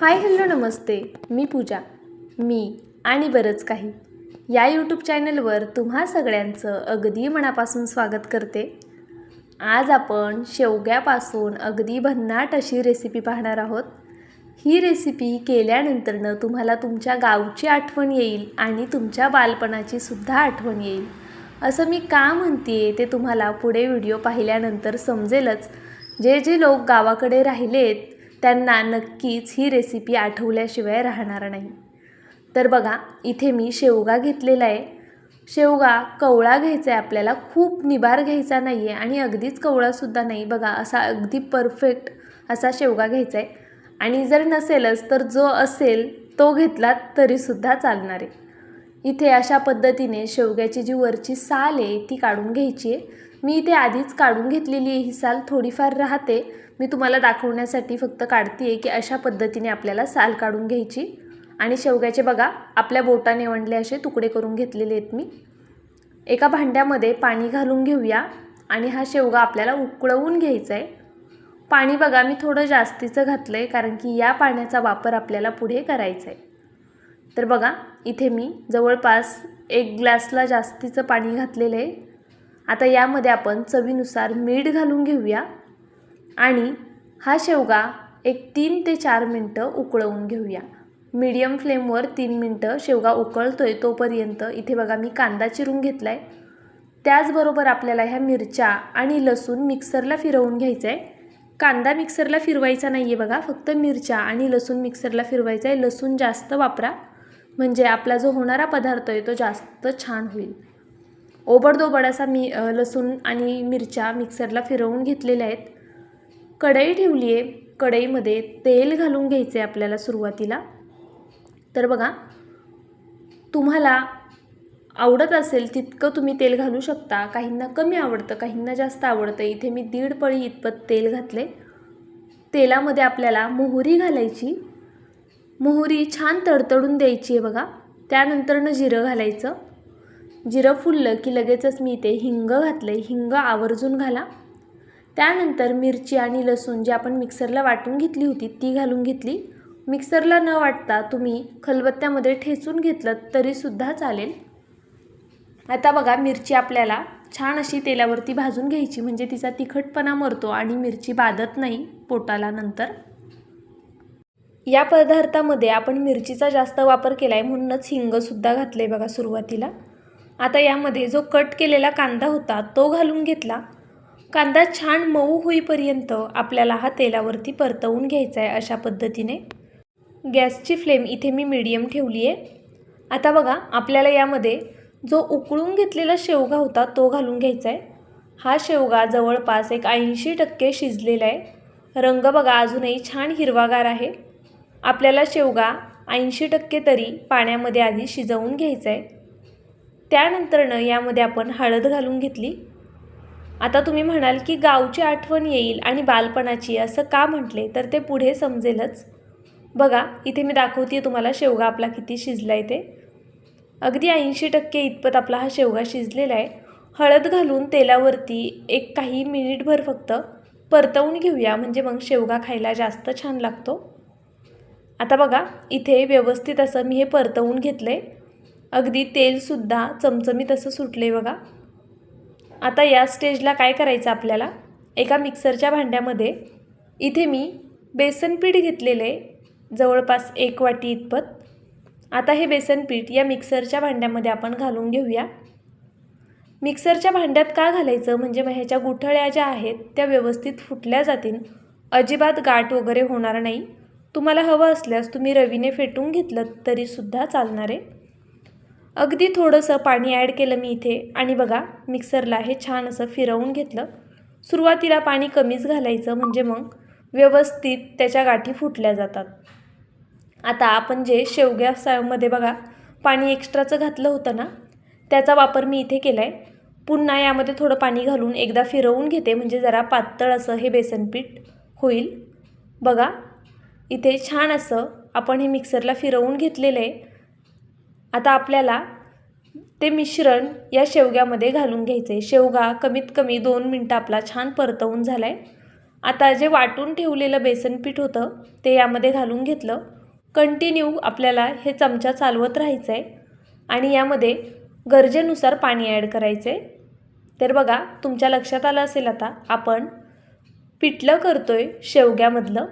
Hi hello नमस्ते. मी पूजा. मी आणि बरंच काही. या यूट्यूब चॅनलवर तुम्हा सगळ्यांचं अगदी मनापासून स्वागत करते. आज आपण शेवग्यापासून अगदी भन्नाट अशी रेसिपी पाहणार आहोत. ही रेसिपी केल्यानंतरनं तुम्हाला तुमच्या गावची आठवण येईल आणि तुमच्या बालपणाची सुद्धा आठवण येईल. असं मी का म्हणते ते तुम्हाला पुढे व्हिडिओ पाहिल्यानंतर समजेलच. जे जे लोक गावाकडे राहिलेत त्यांना नक्कीच ही रेसिपी आठवल्याशिवाय राहणार नाही. तर बघा इथे मी शेवगा घेतलेला आहे. शेवगा कवळा घ्यायचा आहे आपल्याला. खूप निभार घ्यायचा नाही आहे आणि अगदीच कवळासुद्धा नाही. बघा असा अगदी परफेक्ट असा शेवगा घ्यायचा आहे. आणि जर नसेलच तर जो असेल तो घेतलात तरीसुद्धा चालणार आहे. इथे अशा पद्धतीने शेवग्याची जी वरची साल आहे ती काढून घ्यायची आहे. मी इथे आधीच काढून घेतलेली आहे ही साल थोडीफार राहते. मी तुम्हाला दाखवण्यासाठी फक्त काढते आहे की अशा पद्धतीने आपल्याला साल काढून घ्यायची. आणि शेवग्याचे बघा आपल्या बोटाने वणले असे तुकडे करून घेतलेले आहेत मी. एका भांड्यामध्ये पाणी घालून घेऊया आणि हा शेवगा आपल्याला उकळवून घ्यायचा आहे पाणी बघा मी थोडं जास्तीचं घातलं आहे कारण की या पाण्याचा वापर आपल्याला पुढे करायचा आहे तर बघा इथे मी जवळपास एक ग्लासला जास्तीचं पाणी घातलेलं आहे. आता यामध्ये आपण चवीनुसार मीठ घालून घेऊया आणि हा शेवगा एक तीन ते चार मिनटं उकळवून घेऊया. मीडियम फ्लेमवर तीन मिनटं शेवगा उकळतो आहे तोपर्यंत इथे बघा मी कांदा चिरून घेतला आहे त्याचबरोबर आपल्याला ह्या मिरच्या आणि लसूण मिक्सरला फिरवून घ्यायचं आहे कांदा मिक्सरला फिरवायचा नाही आहे बघा फक्त मिरच्या आणि लसूण मिक्सरला फिरवायचा आहे लसूण जास्त वापरा. म्हणजे आपला जो होणारा पदार्थ आहे तो जास्त छान होईल. ओबडदोबड असा मी लसूण आणि मिरच्या मिक्सरला फिरवून घेतलेल्या आहेत. कढई ठेवली आहे. कढईमध्ये तेल घालून घ्यायचं आहे आपल्याला सुरुवातीला. तर बघा तुम्हाला आवडत असेल तितकं तुम्ही तेल घालू शकता. काहींना कमी आवडतं काहींना जास्त आवडतं. इथे मी दीड पळी इतपत तेल घातले तेलामध्ये आपल्याला मोहरी घालायची. मोहरी छान तडतडून द्यायची आहे बघा. त्यानंतरनं जिरं घालायचं. जिरं फुललं की लगेचच मी इथे हिंग घातलं आहे हिंग आवर्जून घाला. त्यानंतर मिरची आणि लसूण जी आपण मिक्सरला वाटून घेतली होती ती घालून घेतली. मिक्सरला न वाटता तुम्ही खलबत्त्यामध्ये ठेचून घेतलं तरीसुद्धा चालेल. आता बघा मिरची आपल्याला छान अशी तेलावरती भाजून घ्यायची. म्हणजे तिचा तिखटपणा मरतो आणि मिरची बाधत नाही पोटाला नंतर. या पदार्थामध्ये आपण मिरचीचा जास्त वापर केला आहे म्हणूनच हिंगसुद्धा घातलं आहे बघा सुरुवातीला. आता यामध्ये जो कट केलेला कांदा होता तो घालून घेतला. कांदा छान मऊ होईपर्यंत आपल्याला हा तेलावरती परतवून घ्यायचा आहे अशा पद्धतीने. गॅसची फ्लेम इथे मी मीडियम ठेवली आहे आता बघा आपल्याला यामध्ये जो उकळून घेतलेला शेवगा होता तो घालून घ्यायचा आहे हा शेवगा जवळपास एक ऐंशी टक्के शिजलेला आहे रंग बघा अजूनही छान हिरवागार आहे. आपल्याला शेवगा ऐंशी टक्के तरी पाण्यामध्ये आधी शिजवून घ्यायचा आहे त्यानंतरनं यामध्ये आपण हळद घालून घेतली. आता तुम्ही म्हणाल की गावची आठवण येईल आणि बालपणाची असं का म्हटले? तर ते पुढे समजेलच. बघा इथे मी दाखवते तुम्हाला शेवगा आपला किती शिजला आहे ते. अगदी ऐंशी टक्के इतपत आपला हा शेवगा शिजलेला आहे. हळद घालून तेलावरती एक काही मिनिटभर फक्त परतवून घेऊया म्हणजे मग शेवगा खायला जास्त छान लागतो. आता बघा इथे व्यवस्थित असं मी हे परतवून घेतलं आहे अगदी तेलसुद्धा चमचमीत असं सुटलं आहे बघा. आता या स्टेजला काय करायचं आपल्याला? एका मिक्सरच्या भांड्यामध्ये इथे मी बेसन पीठ घेतलेलं आहे जवळपास एक वाटी इतपत. आता हे बेसनपीठ या मिक्सरच्या भांड्यामध्ये आपण घालून घेऊया. मिक्सरच्या भांड्यात का घालायचं? म्हणजे मग ह्याच्या गुठळ्या ज्या आहेत त्या व्यवस्थित फुटल्या जातील. अजिबात गाठ वगैरे होणार नाही. तुम्हाला हवं असल्यास तुम्ही रवीने फेटून घेतलं तरीसुद्धा चालणार आहे. अगदी थोडंसं पाणी ॲड केलं मी इथे आणि बघा मिक्सरला हे छान असं फिरवून घेतलं. सुरुवातीला पाणी कमीच घालायचं म्हणजे मग व्यवस्थित त्याच्या गाठी फुटल्या जातात. आता आपण जे शेवग्यामध्ये बघा पाणी एक्स्ट्राचं घातलं होतं ना त्याचा वापर मी इथे केला आहे पुन्हा यामध्ये थोडं पाणी घालून एकदा फिरवून घेते म्हणजे जरा पातळ असं हे बेसनपीठ होईल. बघा इथे छान असं आपण हे मिक्सरला फिरवून घेतलेलं आहे. आता आपल्याला ते मिश्रण या शेवग्यामध्ये घालून घ्यायचं आहे. शेवगा कमीत कमी दोन मिनटं आपला छान परतवून झाला आहे आता जे वाटून ठेवलेलं बेसनपीठ होतं ते यामध्ये घालून घेतलं. कंटिन्यू आपल्याला हे चमचा चालवत राहायचं आहे आणि यामध्ये गरजेनुसार पाणी ॲड करायचं आहे तर बघा तुमच्या लक्षात आलं असेल आता आपण पिठलं करतो आहे शेवग्यामधलं.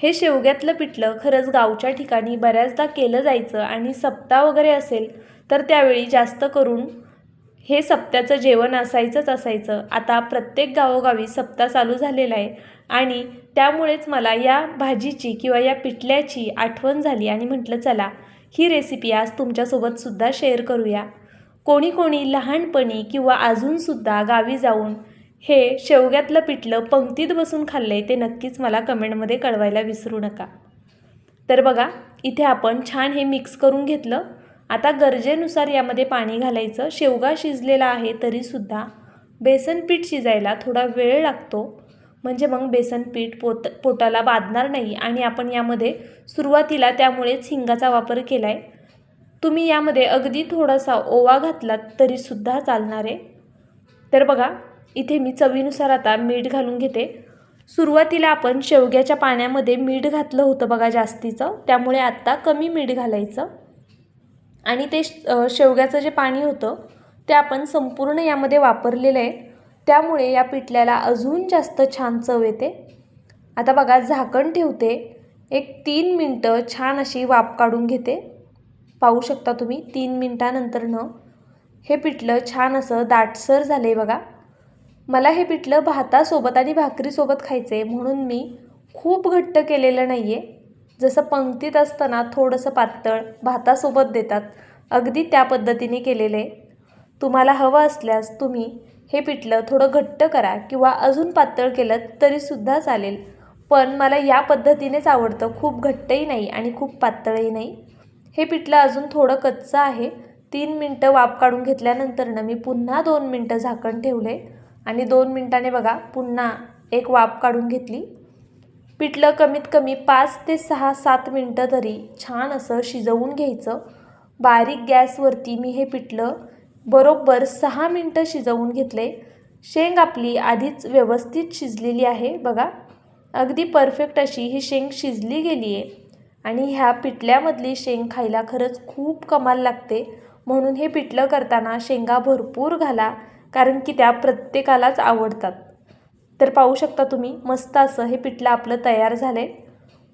हे शेवग्यातलं पिठलं खरंच गावच्या ठिकाणी बऱ्याचदा केलं जायचं आणि सप्ताह वगैरे असेल तर त्यावेळी जास्त करून हे सप्त्याचं जेवण असायचंच असायचं. आता प्रत्येक गावोगावी सप्ताह चालू झालेला आहे आणि त्यामुळेच मला या भाजीची किंवा या पिठल्याची आठवण झाली आणि म्हटलं चला ही रेसिपी आज तुमच्यासोबतसुद्धा शेअर करूया. कोणी कोणी लहानपणी किंवा अजूनसुद्धा गावी जाऊन हे शेवग्यातलं पिठलं पंक्तीत बसून खाल्लं आहे ते नक्कीच मला कमेंटमध्ये कळवायला विसरू नका. तर बघा इथे आपण छान हे मिक्स करून घेतलं. आता गरजेनुसार यामध्ये पाणी घालायचं. शेवगा शिजलेला आहे तरीसुद्धा. बेसनपीठ शिजायला थोडा वेळ लागतो. म्हणजे मग बेसनपीठ पोत पोटाला बाधणार नाही आणि आपण यामध्ये सुरुवातीला त्यामुळेच हिंगाचा वापर केला आहे तुम्ही यामध्ये अगदी थोडासा ओवा घातलात तरीसुद्धा चालणार आहे. तर बघा इथे मी चवीनुसार आता मीठ घालून घेते. सुरुवातीला आपण शेवग्याच्या पाण्यामध्ये मीठ घातलं होतं बघा जास्तीचं. त्यामुळे आत्ता कमी मीठ घालायचं. आणि ते शेवग्याचं जे पाणी होतं ते आपण संपूर्ण यामध्ये वापरलेलं आहे. त्यामुळे या पिठल्याला अजून जास्त छान चव येते. आता बघा झाकण ठेवते. एक तीन मिनटं छान अशी वाफ काढून घेते. पाहू शकता तुम्ही तीन मिनटानंतरनं हे पिठलं छान असं दाटसर झालं आहे बघा. मला हे पिठलं भातासोबत आणि भाकरीसोबत खायचं आहे म्हणून मी खूप घट्ट केलेलं नाही आहे जसं पंक्तीत असताना थोडंसं पातळ भातासोबत देतात अगदी त्या पद्धतीने केलेलं. आहे तुम्हाला हवं असल्यास तुम्ही हे पिठलं थोडं घट्ट करा किंवा अजून पातळ केलं तरीसुद्धा चालेल. पण मला या पद्धतीनेच आवडतं. खूप घट्टही नाही आणि खूप पातळही नाही. हे पिठलं अजून थोडं कच्चं आहे. तीन मिनटं वाफ काढून घेतल्यानंतरनं मी पुन्हा दोन मिनटं झाकण ठेवले. आणि दोन मिनटाने बघा पुन्हा एक वाफ काढून घेतली. पिठलं कमीत कमी पाच ते सहा सात मिनटं तरी छान असं शिजवून घ्यायचं. बारीक गॅसवरती मी हे पिठलं बरोबर सहा मिनटं शिजवून घेतले. शेंग आपली आधीच व्यवस्थित शिजलेली आहे बघा. अगदी परफेक्ट अशी ही शेंग शिजली गेली आहे. आणि ह्या पिठल्यामधली शेंग खायला खरंच खूप कमाल लागते. म्हणून हे पिठलं करताना शेंगा भरपूर घाला. कारण की त्या प्रत्येकालाच आवडतात. तर पाहू शकता तुम्ही मस्त असं हे पिठलं आपलं तयार झालं आहे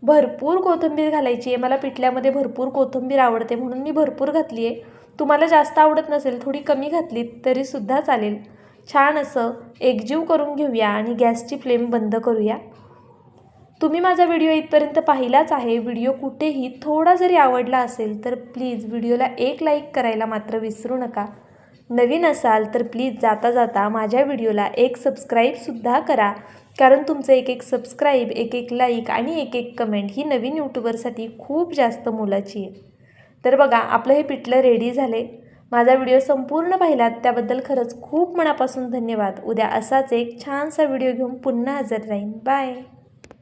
भरपूर कोथिंबीर घालायची आहे. मला पिठल्यामध्ये भरपूर कोथिंबीर आवडते म्हणून मी भरपूर घातली आहे तुम्हाला जास्त आवडत नसेल थोडी कमी घातलीत तरीसुद्धा चालेल. छान असं एकजीव करून घेऊया आणि गॅसची फ्लेम बंद करूया. तुम्ही माझा व्हिडिओ इथपर्यंत पाहिलाच आहे. व्हिडिओ कुठेही थोडा जरी आवडला असेल तर प्लीज व्हिडिओला एक लाईक करायला मात्र विसरू नका. नवीन असाल तर प्लीज जाता जाता माझ्या व्हिडिओला एक सबस्क्राईबसुद्धा करा. कारण तुमचं एक एक सबस्क्राईब एक एक लाईक आणि एक एक कमेंट ही नवीन यूट्यूबरसाठी खूप जास्त मोलाची आहे. तर बघा आपलं हे पिठलं रेडी झाले. माझा व्हिडिओ संपूर्ण पाहिलात त्याबद्दल खरंच खूप मनापासून धन्यवाद. उद्या असाच एक छानसा व्हिडिओ घेऊन पुन्हा हजर राहीन. बाय